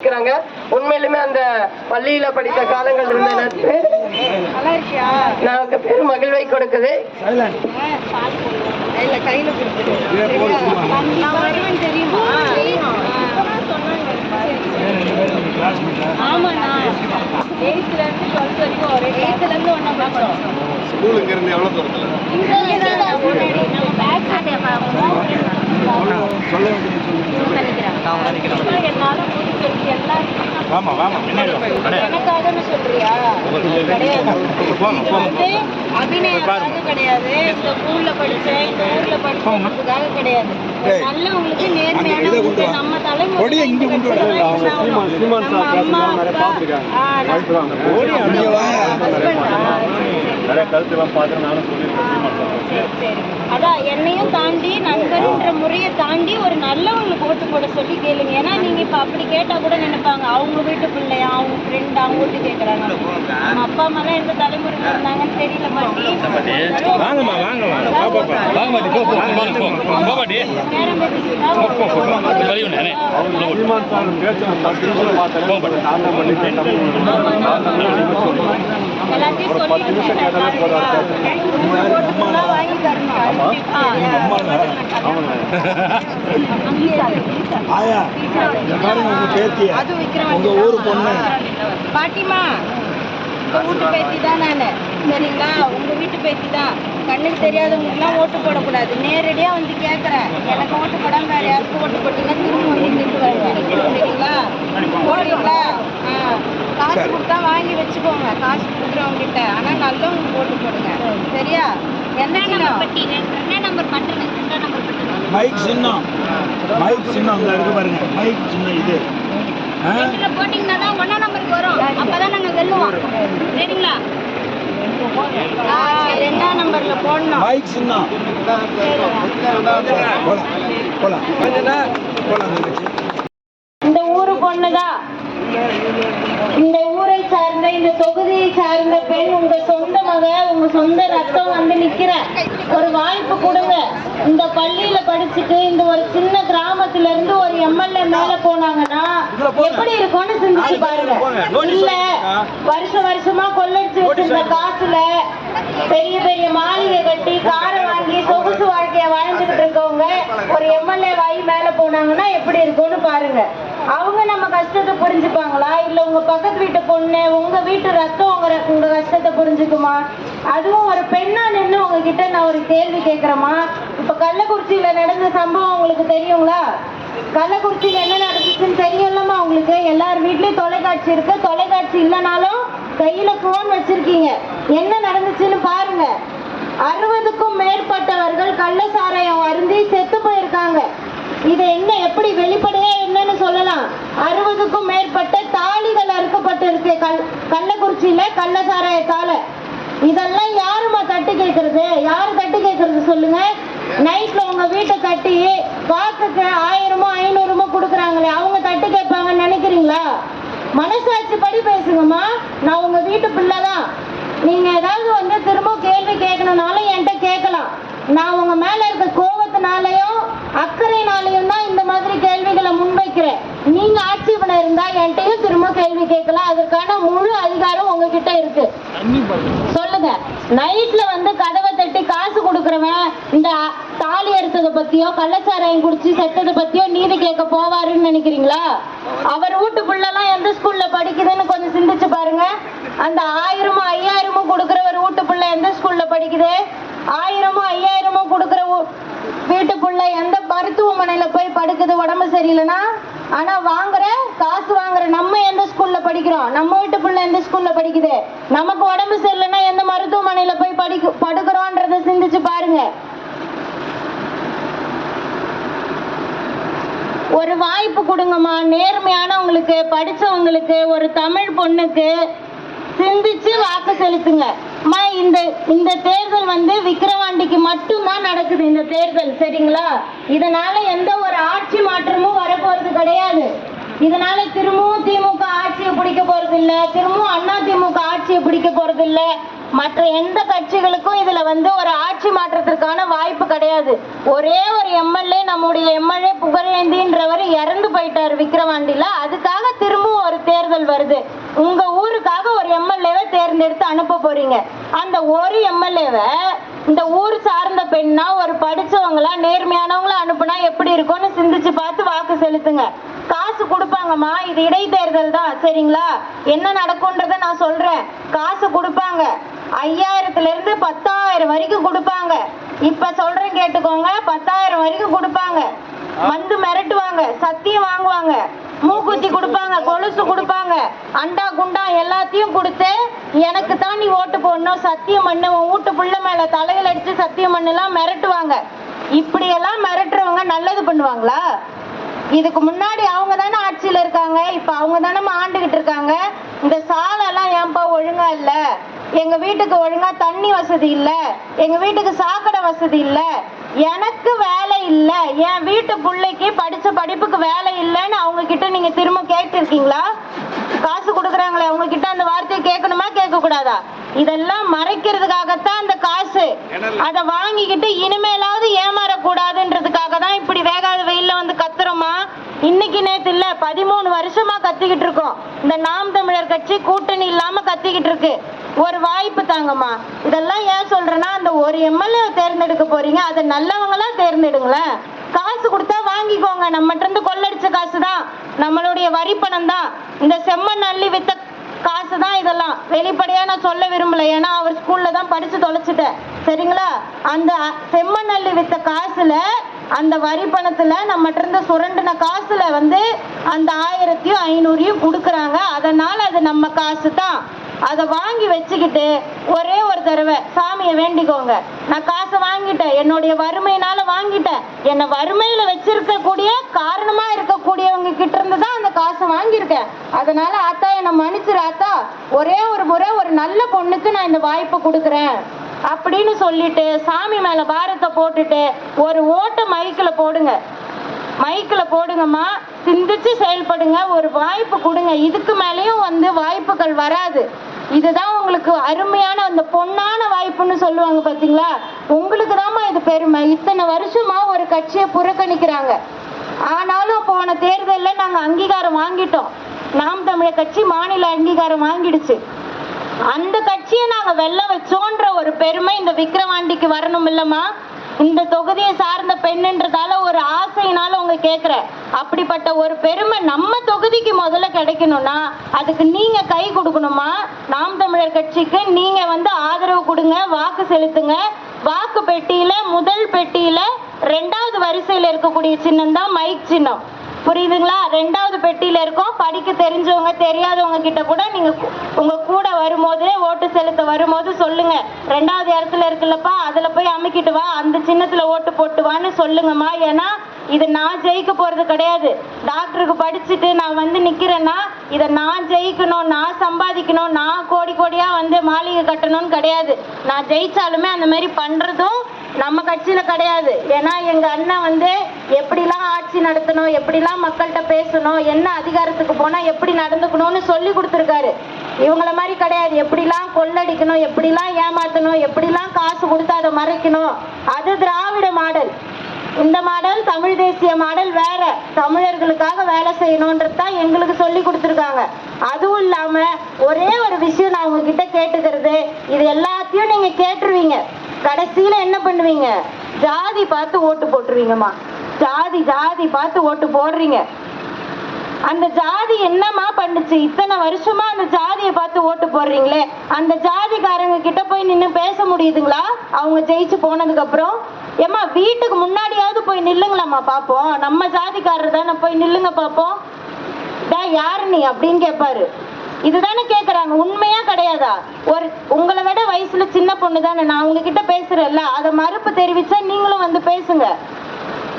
இருக்கிறாங்க உண்மையிலுமே அந்த பள்ளியில படித்த காலங்கள் இருந்த நட்பு நமக்கு பெரும் மகிழ்வை கொடுக்குது. ஸ்கூல் இங்க இருந்து எவ்வளவு தூரத்துல? இங்க தான் வாமா வாமா. எனக்காகன்னு சொல்றியா? அபிநயக்காக கிடையாது. இந்த ஸ்கூல்ல படிச்சேன் இந்த ஊர்ல படிச்சதுக்காக கிடையாது. ஒரு நல்லவங்களுக்கு நேர்மையானவங்களுக்கு நம்ம தலைமுறை நம்ம அம்மா அப்பா ஓடி அங்க வாங்க. husband. நிறைய கருத்துலாம் பார்த்து நானும் சொல்லியிருக்கேன். சீமான் சார். அதான் என்னையும் தாண்டி நண்பர்ன்ற முறையை தாண்டி ஒரு நல்லவங்களுக்கு ஓட்டு போட சொல்லி கேளுங்க. ஏன்னா நீங்க இப்ப அப்படி கேட்டா கூட நினைப்பாங்க அவங்க வீட்டு பிள்ளையா அவங்க ஃப்ரெண்ட் அவங்க ஓட்டு கேக்குறாங்க. நம்ம அப்பா அம்மா எல்லாம் எந்த தலைமுறையில இருந்தாங்கன்னு தெரியல பாட்டி வாங்கம்மா வாங்கம்மா வா பாப்பா வாங்க பாட்டி போ போ வாங்க போ போ பாட்டி நேரம் பேசிக்கிட்டா சீமான் சார் பேச்சு நான் திரும்ப பார்த்தேன் காரணம் பண்ணி எல்லாத்தையும் சொல்லிட்டு வாங்கி தரணும் ஆ, ஆயா பாருங்க உங்க பேத்திய அது விக்ரவாண்டி உங்க ஊரு பொண்ணு. பாட்டிமா உங்க வீட்டு பேத்தி தான் நானு. சரிங்களா? உங்க வீட்டு பேத்தி தான். கண்ணுக்கு தெரியாதவங்களுக்குலாம் ஓட்டு போடக்கூடாது. நேரடியா வந்து கேட்கறேன் எனக்கு ஓட்டு போடாம வேற யாருக்கும் ஓட்டு போட்டீங்கன்னா திரும்ப வந்து நின்று வருவேன் சரிங்களா? போடுறீங்களா ஆ. காசு கொடுத்தா வாங்கி வச்சுக்கோங்க. காசு கொடுக்குறவங்க கிட்ட ஆனா நல்லவங்க ஓட்டு போடுங்க. சரியா? என்ன நம்பர் மைக் சின்னம். மைக் சின்னம் அங்க இருக்கு பாருங்க. மைக் சின்னம் இது. ஆ? போட்டீங்கன்னா தான் ஒன்னா நம்பருக்கு வரும். அப்பதான் நாங்க வெல்லுவோம். சரிங்களா? ரெண்டாம் நம்பர்ல போடணும். மைக் சின்னம். போலாம். போலாம். போலாம் தங்கச்சி. இந்த ஊரு பொண்ணுதான். இந்த ஊரை சார்ந்த இந்த தொகுதியை சார்ந்த பெண் உங்க சொந்த மக உங்க சொந்த ரத்தம் வந்து நிக்கிற ஒரு வாய்ப்பு கொடுங்க. இந்த பள்ளியில படிச்சுட்டு இந்த ஒரு சின்ன கிராமத்துல இருந்து ஒரு எம்எல்ஏ மேல போனாங்கன்னா எப்படி இருக்கும்னு சிந்திச்சு பாருங்க. இல்ல வருஷம் வருஷமா கொள்ளடிச்சு வச்சிருந்த காசுல பெரிய பெரிய மாளிகை கட்டி காரை வாங்கி சொகுசு வாழ்க்கைய வாழ்ந்துகிட்டு இருக்கவங்க ஒரு எம்எல்ஏ வாய் மேல போனாங்கன்னா எப்படி இருக்கும்னு பாருங்க. அவங்க நம்ம கஷ்டத்தை புரிஞ்சுப்பாங்களா? இல்ல உங்க பக்கத்து வீட்டு பொண்ணு உங்க வீட்டு ரத்தம் உங்க உங்கள் உங்க கஷ்டத்தை புரிஞ்சுக்குமா? அதுவும் ஒரு பெண்ணா நின்று உங்ககிட்ட நான் ஒரு கேள்வி கேட்கறேமா இப்ப கள்ளக்குறிச்சியில நடந்த சம்பவம் உங்களுக்கு தெரியுங்களா? கள்ளக்குறிச்சியில என்ன நடந்துச்சுன்னு தெரியும்லமா உங்களுக்கு. எல்லார் வீட்லயும் தொலைக்காட்சி இருக்கு. தொலைக்காட்சி இல்லைனாலும் கையில போன் வச்சிருக்கீங்க. என்ன நடந்துச்சுன்னு பாருங்க. அறுபதுக்கும் மேற்பட்டவர்கள் கள்ள சாராயம் அருந்தி செத்து போயிருக்காங்க. இது என்ன எப்படி வெளிப்படையா என்னன்னு சொல்லலாம். அறுபதுக்கும் மேற்பட்ட தாலிகள் அறுக்கப்பட்டிருக்கு. கல் கள்ளக்குறிச்சியில கள்ளசாராய சாராயத்தால இதெல்லாம் யாருமா தட்டு கேட்கறது யாரு தட்டு கேட்கறது சொல்லுங்க. நைட்ல உங்க வீட்டை தட்டி வாக்குக்கு ஆயிரமோ ஐநூறுமோ கொடுக்குறாங்களே. அவங்க தட்டு கேட்பாங்கன்னு நினைக்கிறீங்களா? மனசாட்சி படி பேசுங்கம்மா. நான் உங்க வீட்டு பிள்ளை தான் நீங்க ஏதாவது வந்து திரும்ப கேள்வி கேட்கணும்னாலும் என்கிட்ட கேட்கலாம். நான் உங்க மேல இருக்க கோபத்தினாலையும் அக்கறையினாலையும் தான் இந்த மாதிரி கேள்விகளை முன்வைக்கிறேன். நீங்க ஆட்சேபனை இருந்தா என்கிட்டயும் திரும்ப கேள்வி கேட்கலாம். அதற்கான முழு அதிகாரம் உங்ககிட்ட இருக்கு. சொல்லுங்க. நைட்ல வந்து கதவை தட்டி காசு கொடுக்கறவன் இந்த தாலி எடுத்ததை பத்தியோ கள்ளச்சாராயம் குடிச்சு செத்ததை பத்தியோ நீதி கேட்க போவாருன்னு நினைக்கிறீங்களா? அவர் வீட்டு புள்ளலாம் எந்த ஸ்கூல்ல படிக்குதுன்னு கொஞ்சம் சிந்திச்சு பாருங்க. அந்த ஆயிரமும் ஐயாயிரமும் கொடுக்குற ஒரு வீட்டு புள்ள எந்த ஸ்கூல்ல படிக்குது? ஆயிரமும் ஐயாயிரமும் கொடுக்குற வீட்டுக்குள்ள வீட்டு எந்த மருத்துவமனையில போய் படுக்குது உடம்பு சரியில்லைன்னா? ஆனா வாங்குற காசு வாங்குற நம்ம எந்த ஸ்கூல்ல படிக்கிறோம்? நம்ம வீட்டு புள்ள எந்த ஸ்கூல்ல படிக்குது? நமக்கு உடம்பு சரியில்லைன்னா எந்த மருத்துவமனையில போய் படிக்க படுக்கிறோன்றத சிந்திச்சு பாருங்க. ஒரு வாய்ப்பு கொடுங்கம்மா. நேர்மையானவங்களுக்கு படிச்சவங்களுக்கு ஒரு தமிழ் பொண்ணுக்கு சிந்திச்சு வாக்கு செலுத்துங்க. அம்மா இந்த இந்த தேர்தல் வந்து விக்கிரவாண்டிக்கு மட்டும்தான் நடக்குது இந்த தேர்தல் சரிங்களா? இதனால எந்த ஒரு ஆட்சி மாற்றமும் வரப்போறது கிடையாது. இதனால திரும்பவும் திமுக ஆட்சியை பிடிக்க போறது இல்ல திரும்பவும் அண்ணா திமுக ஆட்சியை பிடிக்க போறது இல்ல மற்ற எந்த கட்சிகளுக்கும் இதுல வந்து ஒரு ஆட்சி மாற்றத்திற்கான வாய்ப்பு கிடையாது. ஒரே ஒரு எம்எல்ஏ நம்முடைய எம்எல்ஏ புகழேந்தின்றவர் இறந்து போயிட்டாரு விக்கிரவாண்டியில. அதுக்காக திரும்பவும் ஒரு தேர்தல் வருது. உங்க ஊர் எம்எல்ஏவை தேர்ந்தெடுத்து அனுப்ப போறீங்க. அந்த ஒரு எம்எல்ஏவை இந்த ஊர் சார்ந்த பெண்ணா ஒரு படிச்சவங்களா நேர்மையானவங்களா அனுப்புனா எப்படி இருக்கும்னு சிந்திச்சு பார்த்து வாக்கு செலுத்துங்க. காசு கொடுப்பாங்கம்மா இது இடைத்தேர்தல் தான் சரிங்களா? என்ன நடக்கும்ன்றத நான் சொல்றேன். காசு கொடுப்பாங்க. ஐயாயிரத்துல இருந்து பத்தாயிரம் வரைக்கும் கொடுப்பாங்க. இப்ப சொல்றேன் கேட்டுக்கோங்க பத்தாயிரம் வரைக்கும் கொடுப்பாங்க. வந்து மிரட்டுவாங்க சத்தியம் வாங்குவாங்க. மூக்குத்தி கொடுப்பாங்க கொலுசு கொடுப்பாங்க. அண்டா குண்டா எல்லாத்தையும் கொடுத்து எனக்கு தான் நீ ஓட்டு போடணும். சத்தியம் பண்ணு உன் வீட்டு புள்ள மேல தலைகள் அடிச்சு சத்தியம் பண்ணலாம் மிரட்டுவாங்க. இப்படி எல்லாம் மிரட்டுறவங்க நல்லது பண்ணுவாங்களா? இதுக்கு முன்னாடி அவங்க தானே ஆட்சியில இருக்காங்க இப்ப அவங்க தானே ஆண்டுகிட்டு இருக்காங்க. இந்த சாலைலாம் ஏன்பா ஒழுங்கா இல்ல? எங்க வீட்டுக்கு ஒழுங்கா தண்ணி வசதி இல்ல? எங்க வீட்டுக்கு சாக்கடை வசதி இல்லை? எனக்கு வேலை இல்ல. என் வீட்டு பிள்ளைக்கு படிச்ச படிப்புக்கு வேலை இல்லைன்னு அவங்க கிட்ட நீங்க திரும்ப கேட்டிருக்கீங்களா? காசு கொடுக்குறாங்களே அவங்க கிட்ட அந்த வார்த்தையை கேட்கணுமா கேட்க கூடாதா இதெல்லாம் மறைக்கிறதுக்காகத்தான் அந்த காசு. அதை வாங்கிக்கிட்டு இனிமேலாவது ஏமாறக்கூடாதுன்றதுக்காக தான் இப்படி வேகாத வெயில்ல வந்து கத்துறோமா இன்னைக்கு நேத்து இல்ல பதிமூணு வருஷமா கத்திக்கிட்டு இருக்கோம். இந்த நாம் தமிழர் கட்சி கூட்டணி இல்லாம கத்திக்கிட்டு இருக்கு. ஒரு வாய்ப்பு தாங்கம்மா. இதெல்லாம் ஏன் சொல்றேன்னா அந்த ஒரு எம்எல்ஏ தேர்ந்தெடுக்க போறீங்க அதை நல்லவங்களா தேர்ந்தெடுங்களேன். காசு கொடுத்தா வாங்கிக்கோங்க. நம்மகிட்ட இருந்து கொள்ளடிச்ச காசு தான் நம்மளுடைய வரி பணம் தான் இந்த செம்மண் அள்ளி வித்த காசு தான் இதெல்லாம். வெளிப்படையா நான் சொல்ல விரும்பல. ஏன்னா அவர் ஸ்கூல்ல தான் படிச்சு தொலைச்சிட்டேன். சரிங்களா? அந்த செம்மண் அள்ளி வித்த காசுல அந்த வரி பணத்துல நம்மகிட்ட இருந்து சுரண்டின காசுல வந்து அந்த ஆயிரத்தையும் ஐநூறையும் கொடுக்குறாங்க. அதனால அது நம்ம காசு தான். அதை வாங்கி வச்சுக்கிட்டு ஒரே ஒரு தடவை சாமியை வேண்டிக்கோங்க. நான் காசை வாங்கிட்டேன். என்னுடைய வறுமையினால வாங்கிட்டேன். என்னை வறுமையில வச்சிருக்கக்கூடிய காரணமா இருக்கக்கூடியவங்க கிட்ட இருந்து தான் அந்த காசை வாங்கியிருக்கேன். அதனால ஆத்தா என்னை மன்னிச்சிரு ஆத்தா. ஒரே ஒரு முறை ஒரு நல்ல பொண்ணுக்கு நான் இந்த வாய்ப்பை கொடுக்குறேன். அப்படின்னு சொல்லிட்டு சாமி மேல பாரத்தை போட்டுட்டு ஒரு ஓட்ட மைக்கில் போடுங்க. மைக்கில் போடுங்கம்மா. சிந்திச்சு செயல்படுங்க. ஒரு வாய்ப்பு கொடுங்க. இதுக்கு மேலேயும் வந்து வாய்ப்புகள் வராது. இதுதான் உங்களுக்கு அருமையான அந்த பொன்னான வாய்ப்புன்னு சொல்லுவாங்க பார்த்தீங்களா உங்களுக்கு தாம்மா இது பெருமை. இத்தனை வருஷமா ஒரு கட்சியை புறக்கணிக்கிறாங்க. ஆனாலும் போன தேர்தலில் நாங்கள் அங்கீகாரம் வாங்கிட்டோம். நாம் தமிழர் கட்சி மாநில அங்கீகாரம் வாங்கிடுச்சு. அந்த கட்சியை நாங்க வெல்ல வச்சோன்ற ஒரு பெருமை இந்த விக்கிரவாண்டிக்கு வரணும் இல்லம்மா? இந்த தொகுதியை சார்ந்த பெண்ணுன்றதால ஒரு ஆசையினால உங்க கேக்குற. அப்படிப்பட்ட ஒரு பெருமை நம்ம தொகுதிக்கு முதல்ல கிடைக்கணும்னா அதுக்கு நீங்க கை கொடுக்கணுமா நாம் தமிழர் கட்சிக்கு நீங்க வந்து ஆதரவு கொடுங்க வாக்கு செலுத்துங்க. வாக்கு பெட்டியில முதல் பெட்டியில ரெண்டாவது வரிசையில இருக்கக்கூடிய சின்னம் தான் மைக் சின்னம். புரியுதுங்களா? ரெண்டாவது பெட்டியில இருக்கும். படிக்க தெரிஞ்சவங்க தெரியாதவங்க கிட்ட கூட நீங்க உங்க கூட வரும்போது ஓட்டு செலுத்த வரும்போது சொல்லுங்க. ரெண்டாவது இடத்துல இருக்குல்லப்பா அதுல போய் அமுக்கிட்டு வா. அந்த சின்னத்துல ஓட்டு போட்டு வான்னு சொல்லுங்கம்மா. ஏன்னா இது நான் ஜெயிக்க போறது கிடையாது. டாக்டருக்கு படிச்சுட்டு நான் வந்து நிக்கிறேன்னா இதை நான் ஜெயிக்கணும் நான் சம்பாதிக்கணும் நான் கோடி கோடியா வந்து மாளிகை கட்டணும்னு கிடையாது. நான் ஜெயிச்சாலுமே அந்த மாதிரி பண்றதும் நம்ம கட்சியில கிடையாது. ஏன்னா எங்க அண்ணன் வந்து எப்படிலாம் ஆட்சி நடத்தணும் எப்படிலாம் மக்கள்கிட்ட பேசணும் என்ன அதிகாரத்துக்கு போனா எப்படி நடந்துக்கணும்னு சொல்லி கொடுத்துருக்காரு. இவங்கள மாதிரி கிடையாது. எப்படிலாம் கொள்ளடிக்கணும் எப்படிலாம் ஏமாத்தணும் எப்படிலாம் காசு கொடுத்து அதை மறைக்கணும். அது திராவிட மாடல். இந்த மாடல் தமிழ் தேசிய மாடல் வேற. தமிழர்களுக்காக வேலை செய்யணுன்றது தான் எங்களுக்கு சொல்லி கொடுத்துருக்காங்க. அதுவும் இல்லாம ஒரே ஒரு விஷயம் நான் உங்ககிட்ட கேட்டுக்கிறது. இது எல்லாத்தையும் நீங்க கேட்டுருவீங்க. கடைசியில என்ன பண்ணுவீங்க? ஜாதி பார்த்து ஓட்டு போட்டுருவீங்கம்மா. ஜாதி ஜாதி பார்த்து ஓட்டு போடுறீங்க. அந்த ஜாதி என்னம்மா பண்ணுச்சு? இத்தனை வருஷமா அந்த ஜாதியை பார்த்து ஓட்டு போடுறீங்களே. அந்த ஜாதிக்காரங்க கிட்ட போய் நின்று பேச முடியுதுங்களா? அவங்க ஜெயிச்சு போனதுக்கு அப்புறம்? ஏம்மா வீட்டுக்கு முன்னாடியாவது போய் நில்லுங்களாம்மா பாப்போம். நம்ம ஜாதிக்காரர் தானே போய் நில்லுங்க பாப்போம். யாரு நீ அப்படின்னு கேட்பாரு இதுதானே கேக்குறாங்க. உண்மையா கிடையாதா? ஒரு உங்களை விட வயசுல சின்ன பொண்ணு தானே நான் உங்ககிட்ட பேசுறேன்ல அதை மறுப்பு தெரிவிச்சா நீங்களும் வந்து பேசுங்க.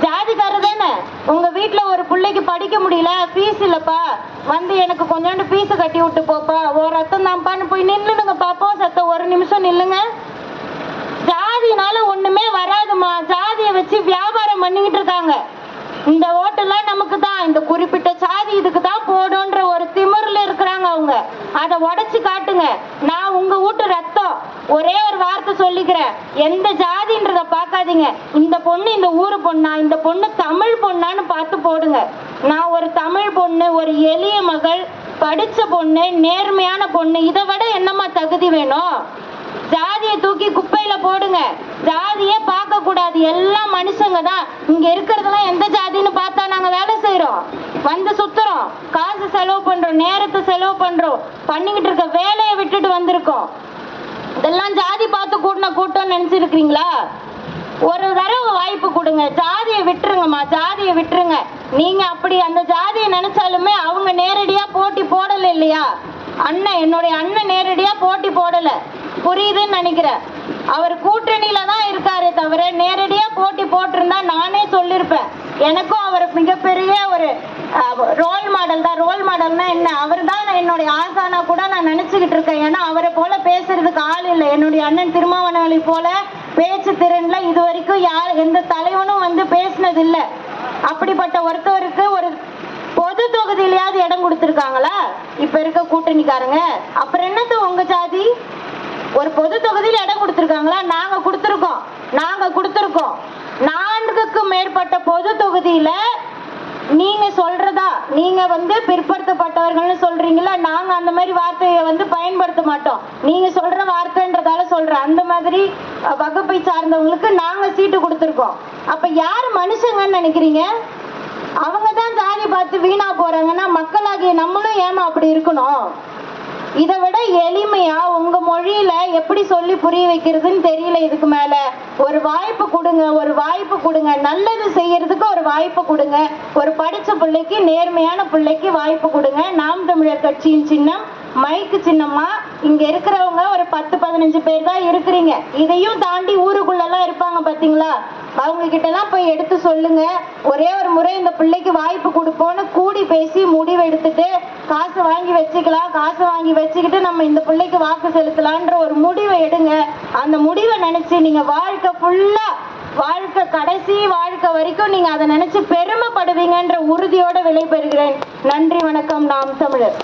ஜாதிக்காரர் தானே உங்க வீட்டுல ஒரு பிள்ளைக்கு படிக்க முடியல ஃபீஸ் இல்லப்பா. வந்து எனக்கு கொஞ்சோண்டு ஃபீஸ் கட்டி விட்டு போப்பா. ஒரு ரத்தம் தான்ப்பான்னு போய் நில்லுங்க பாப்போம் சத்த. ஒரு நிமிஷம் நில்லுங்க. ஜாதினால ஒண்ணுமே வராதுமா ஜாதியை வச்சு வியாபாரம் பண்ணிக்கிட்டு இருக்காங்க. இந்த ஓட்டெல்லாம் நமக்கு தான் இந்த குறிப்பிட்ட சாதி இதுக்கு தான் போடுன்ற ஒரு திமிரில் இருக்கிறாங்க அவங்க. அதை உடைச்சு காட்டுங்க. நான் உங்க வீட்டு ரத்தம். ஒரே ஒரு வார்த்தை சொல்லிக்கிறேன். எந்த ஜாதின்றத பார்க்காதீங்க. இந்த பொண்ணு இந்த ஊரு பொண்ணா? இந்த பொண்ணு தமிழ் பொண்ணான்னு பார்த்து போடுங்க. நான் ஒரு தமிழ் பொண்ணு ஒரு எளிய மகள் படிச்ச பொண்ணு நேர்மையான பொண்ணு. இதை விட என்னம்மா தகுதி வேணும்? ஜாதியை தூக்கி குப்பையில போடுங்க. ஜாதியே பார்க்க கூடாது. எல்லாம் மனுஷங்க தான். இங்க இருக்கிறதெல்லாம் எந்த ஜாதின்னு பார்த்தா நாங்க வேலை செய்யறோம் வந்து சுத்துறோம். காசு செலவு பண்றோம். நேரத்தை செலவு பண்றோம். பண்ணிக்கிட்டு இருக்க வேலையை விட்டுட்டு வந்திருக்கோம். இதெல்லாம் ஜாதி பார்த்து கூட்டின கூட்டம் நினைச்சிருக்கீங்களா ஒரு தடவை வாய்ப்பு கொடுங்க. ஜாதியை விட்டுருங்கம்மா. ஜாதியை விட்டுருங்க. நீங்க அப்படி அந்த ஜாதியை நினைச்சாலுமே அவங்க நேரடியா போட்டி போடல இல்லையா? அண்ணன் என்னுடைய அண்ணன் நேரடியா போட்டி போடல. புரியுதுன்னு நினைக்கிறேன். அவர் கூட்டணியில தான் இருக்காரே தவிர நேரடியா போட்டி போட்டிருந்தா நானே சொல்லியிருப்பேன் எனக்கும் அவர் மிகப்பெரிய ஒரு ரோல் மாடல் தான். ரோல் மாடல்னா என்ன? அவர் தான் என்னுடைய ஆசானா கூட நான் நினைச்சுக்கிட்டு இருக்கேன். ஏன்னா அவரை போல பேசுறதுக்கு ஆள் இல்லை. என்னுடைய அண்ணன் திருமாவளவனை போல பேச்சு திறன்ல இது வரைக்கும் யார் எந்த தலைவனும் வந்து பேசினது இல்லை அப்படிப்பட்ட ஒருத்தவருக்கு ஒரு பொது தொகுதியிலயாவது இடம் கொடுத்துருக்காங்களா? இப்ப இருக்க கூட்டணிக்காரங்க. அப்புறம் என்னது உங்க ஜாதி? ஒரு பொது தொகுதியில் இடம் கொடுத்துருக்காங்களா? நாங்க கொடுத்துருக்கோம். நாங்க கொடுத்துருக்கோம். நான்குக்கும் மேற்பட்ட பொது தொகுதியில நீங்க சொல்றதா நீங்க வந்து பிற்படுத்தப்பட்டவர்கள்னு சொல்றீங்களா நாங்க அந்த மாதிரி வார்த்தையை வந்து பயன்படுத்த மாட்டோம். நீங்க சொல்ற வார்த்தைன்றதால சொல்றேன். அந்த மாதிரி வகுப்பை சார்ந்தவங்களுக்கு நாங்க சீட்டு கொடுத்துருக்கோம். அப்ப யார் மனுஷங்கன்னு நினைக்கிறீங்க? அவங்க தான் ஜாதி பார்த்து வீணா போறாங்கன்னா மக்களாகிய நம்மளும் ஏமா அப்படி இருக்கணும்? இதை விட எளிமையா உங்க மொழியில எப்படி சொல்லி புரிய வைக்கிறதுன்னு தெரியல இதுக்கு மேல. ஒரு வாய்ப்பு கொடுங்க ஒரு வாய்ப்பு கொடுங்க. நல்லது செய்யறதுக்கு ஒரு வாய்ப்பு கொடுங்க. ஒரு படிச்ச பிள்ளைக்கு நேர்மையான பிள்ளைக்கு வாய்ப்பு கொடுங்க. நாம் தமிழர் கட்சியின் சின்னம் மைக்கு சின்னம்மா. இங்க இருக்கிறவங்க ஒரு பத்து பதினஞ்சு பேர் தான் இருக்கிறீங்க. இதையும் தாண்டி ஊருக்குள்ளெல்லாம் இருப்பாங்க பாத்தீங்களா? அவங்க கிட்டலாம் போய் எடுத்து சொல்லுங்க. ஒரே ஒரு முறை இந்த பிள்ளைக்கு வாய்ப்பு கொடுப்போம்னு கூடி பேசி முடிவு எடுத்துட்டு காசு வாங்கி வச்சுக்கலாம் காசு வாங்கி வச்சுக்கிட்டு நம்ம இந்த பிள்ளைக்கு வாக்கு செலுத்தலான்ற ஒரு முடிவை எடுங்க. அந்த முடிவை நினைச்சு நீங்க வாழ்க்கை ஃபுல்லா வாழ்க்கை கடைசி வாழ்க்கை வரைக்கும் நீங்க அதை நினைச்சு பெருமைப்படுவீங்கன்ற உறுதியோட விடைபெறுகிறேன். நன்றி வணக்கம். நாம் தமிழர்.